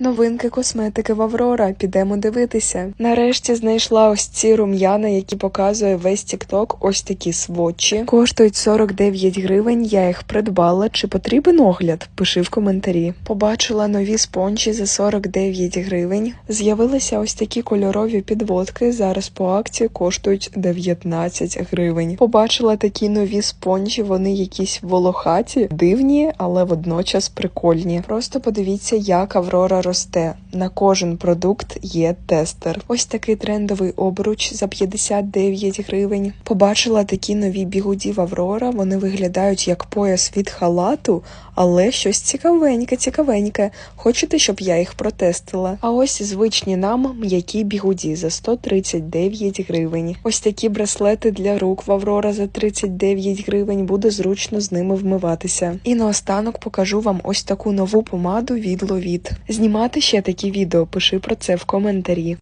Новинки косметики в Аврора. Підемо дивитися. Нарешті знайшла ось ці рум'яна, які показує весь TikTok. Ось такі сводчі. Коштують 49 гривень. Я їх придбала. Чи потрібен огляд? Пиши в коментарі. Побачила нові спонжі за 49 гривень. З'явилися ось такі кольорові підводки. Зараз по акції коштують 19 гривень. Побачила такі нові спонжі. Вони якісь волохаті, дивні, але водночас прикольні. Просто подивіться, як Аврора росте. На кожен продукт є тестер. Ось такий трендовий обруч за 59 гривень. Побачила такі нові бігуді в Аврора. Вони виглядають як пояс від халату, але щось цікавеньке, цікавеньке. Хочете, щоб я їх протестила? А ось звичні нам м'які бігуді за 139 гривень. Ось такі браслети для рук в Аврора за 39 гривень. Буде зручно з ними вмиватися. І наостанок покажу вам ось таку нову помаду від Ловіт. Знімати ще такі відео, пиши про це в коментарі.